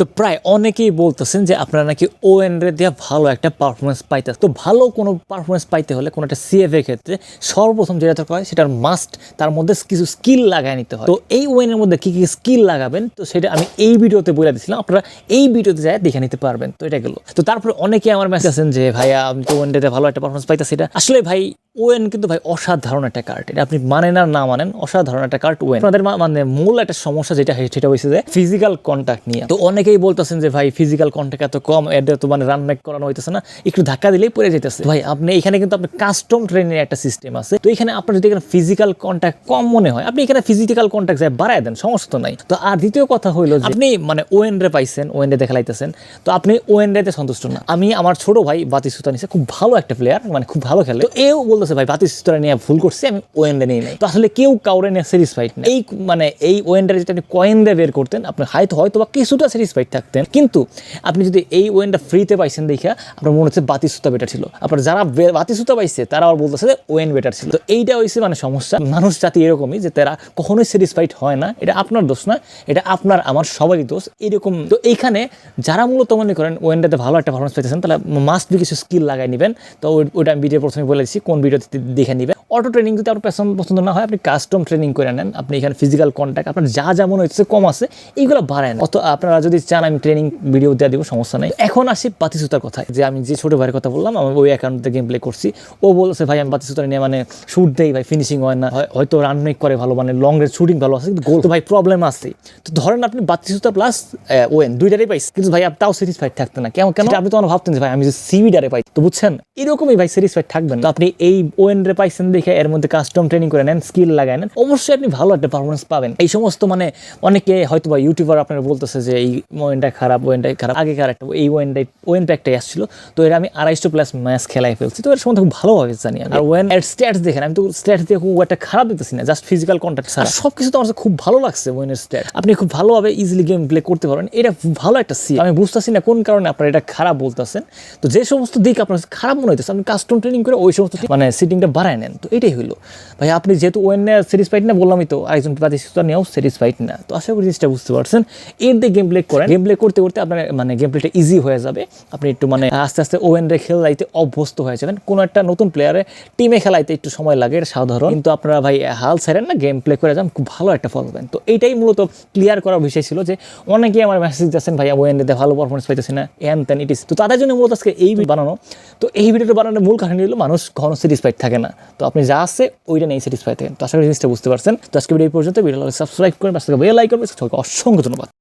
তো প্রায় অনেকেই বলতেছেন যে আপনারা নাকি ও রে দিয়ে ভালো একটা পারফরমেন্স পাইতে তো ভালো কোনো পারফরমেন্স পাইতে হলে কোনো একটা সিএফ এর ক্ষেত্রে সর্বপ্রথম যেটা দরকার হয়, সেটার মাস্ট তার মধ্যে কিছু স্কিল লাগায় নিতে হয়। তো এই ওয়েনের মধ্যে কি কি স্কিল লাগাবেন, তো সেটা আমি এই ভিডিওতে বলে দিছিলাম, আপনারা এই ভিডিওতে যায় দেখে নিতে পারবেন। তো এটা গেল। তো তারপরে অনেকে আমার মেসেজ আছেন যে, ভাইয়া আমি তো ওয়েন ডেতে ভালো একটা পারফরমেন্স পাইতেছি সেটা আসলে ভাই ওয়েন কিন্তু ভাই অসাধারণ একটা কার্ড এটা আপনি মানেন আর না মানেন, অসাধারণ একটা কার্ড ওয়েন। আপনাদের মানে মূল একটা সমস্যা যেটা সেটা হয়েছে যে ফিজিক্যাল কন্ট্যাক্ট নিয়ে। তো অনেকেই বলতেছেন যে ভাই ফিজিক্যাল কন্ট্যাক্ট এত কম এটা তো মানে রান করানো হইতেছে না, একটু ধাক্কা দিলেই পড়ে যেতেছে। ভাই, আপনি এখানে কিন্তু আপনি কাস্টম ট্রেনের একটা সিস্টেম আছে। তো এখানে আপনার যদি এখানে ফিজিক্যাল কন্ট্যাক্ট কম মনে হয়, আপনি এখানে ফিজিক্যাল কন্ট্যাক্ট যায় বাড়ায় দেন, সমস্যা তো নাই। তো আর দ্বিতীয় কথা হইল আপনি মানে ওয়েন রে পাইছেন, ওয়েন রে দেখালাইতেছেন, তো আপনি ওয়েন রেতে সন্তুষ্ট না। আমি আমার ছোট ভাই বাতি সুতা নিছে, খুব ভালো একটা প্লেয়ার মানে খুব ভালো খেলে। তো এও বলতেছে ভাই বাতি সুতা নিয়ে ভুল করছি, আমি ওয়েন রে নিয়ে নাই তো আসলে কেউ কাউরে নিয়ে স্যাটিসফাইড না। এই মানে এই ওয়েন রে যদি আপনি কয়েন দিয়ে বের করতেন আপনি হয়তো হয়তো বা কিছুটা স্যাটিসফাইড থাকতেন। কিন্তু আপনি যদি এই ওয়েনটা ফ্রিতে পাইছেন দেখা আপনার মনে হচ্ছে বাতি সুতা বেটার ছিল। আপনার যারা বাতি সুতা পাইছে, তারা আবার বলতেছে যে ওয়েন বেটার ছিল। তো এইটা হয়েছে মানে সমস্যা। মানুষ জাতি এরকমই যে তারা কখনোই স্যাটিসফাইড হয় না। এটা আপনার দোষ না, এটা আপনার, আমার সবারই দোষ। এরকম তো এইখানে যারা মূলত মনে করেন ওয়েনটাতে ভালো একটা পারফরমেন্স পেতেছেন তাহলে মাস্ট বি কিছু স্কিল লাগাই নেবেন। তো ওই- ওইটা আমি ভিডিও প্রথমে বলে দিচ্ছি, কোন ভিডিওতে দেখে নেবেন অটো ট্রেনিং যদি আপনার পছন্দ পছন্দ না হয়, আপনি কাস্টম ট্রেনিং করে নেন। আপনি এখানে ফিজিক্যাল কন্ট্যাক্ট আপনার যা যা মনে হচ্ছে কম আছে এইগুলো বাড়ায় না অত আপনারা যদি চান আমি ট্রেনিং ভিডিও দেওয়া দিব, সমস্যা নেই। এখন আসি বাতিসুতার কথায়, যে আমি যে ছোটো ভাইয়ের কথা বললাম, আমি ওই অ্যাকাউন্টে গেম প্লে করছি। ও বলছে, ভাই, আমি বাতিসুতা নিয়ে মানে শুট দেই, ভাই ফিনিশিং হয় না। হয়তো রান মেক করে ভালো মানে লং রেঞ্জ শুটিং ভালো আছে, কিন্তু গোল তো ভাই প্রবলেম আছে। তো ধরেন আপনি বাতিসুতা প্লাস ওয়েন দুইটারই পাইছি, কিন্তু ভাই তাও স্যাটিসফাইড থাকতেন না। কেমন কেন? আপনি তো ভাবতেন যে ভাই, আমি যে সিবিডারে পাই তো বুঝছেন? এরকমই ভাই স্যাটিসফাইড থাকবেন তো আপনি এই ওয়েন রে পাইছেন দেখে এর মধ্যে কাস্টম ট্রেনিং করে নেন স্কিল লাগায় নেন, অবশ্যই আপনি ভালো একটা পারফরমেন্স পাবেন। এই সমস্ত মানে অনেকে হয়তো বা ইউটিউবার আপনারা বলতেছে যে এই ওয়েনটা খারাপ ওয়েনটাই খারাপ, আগেকার একটা এই ওয়েনটাই ওয়েন প্যাকটাই আসছিল। তো এর আমি আড়াইশো প্লাস ম্যাচ খেলাই ফেলছি। তো এর সম্বন্ধে খুব ভালোভাবে জানি। আর ওয়েন এর স্ট্যাটস দেখেন, আমি তো স্ট্যাটস দিয়ে খুব একটা খারাপ দেখতেছি না জাস্ট ফিজিক্যাল কন্ট্যাক্ট ছাড়া। সব কিছু তো আমার খুব ভালো লাগছে ওয়েনের স্ট্যাট আপনি খুব ভালোভাবে ইজিলি গেম প্লে করতে পারেন এটা ভালো একটা সি আমি বুঝতেছি না কোন কারণে আপনারা এটা খারাপ বলতেছেন। তো যে সমস্ত দিক আপনার খারাপ মনে হইতেছে, আপনি কাস্টম ট্রেনিং করে ওই সমস্ত মানে সিটিংটা বাড়ায় নেন। তো এটাই হইল। ভাই, আপনি যেহেতু ওয়েন স্যাটিসফাইড না, বললামই তো, আরেকজন প্রাতিষ্ঠা নিয়েও স্যাটিসফাইড না। তো আশা করি জিনিসটা বুঝতে পারছেন। এর দিয়ে গেম প্লে করেন। গেম প্লে করতে করতে আপনার মানে গেম প্লেটা ইজি হয়ে যাবে। আপনি একটু মানে আস্তে আস্তে ওয়েন রে খেলাইতে অভ্যস্ত হয়ে যাবেন। কোনো একটা নতুন প্লেয়ারে টিমে খেলাইতে একটু সময় লাগে সাধারণ। কিন্তু আপনারা ভাই, হাল ছাড়েন না গেম প্লে করে যান, খুব ভালো একটা ফল পাবেন। তো এইটাই মূলত ক্লিয়ার করার বিষয় ছিল যে অনেকেই আমার মেসেজ দিচ্ছেন ভাই ওয়েন রেতে ভালো পারফরমেন্স পাইতেছে না এন তেন ইট ইস তো তাদের জন্য মূলত আজকে এই বানানো। তো এই ভিডিওটা বানানোর মূল কারণ হলো, মানুষ কখনো স্যাটিসফাইড থাকে না। তো আপনি যা আছে ওইটা নিয়ে স্যাটিসফাই থাকেন। তো আশা করি জিনিসটা বুঝতে পারছেন। তো আজকে ভিডিও পর্যন্ত। ভিডিও সাবস্ক্রাইব করেন, পাশে বেল আইকন অসংখ্য ধন্যবাদ।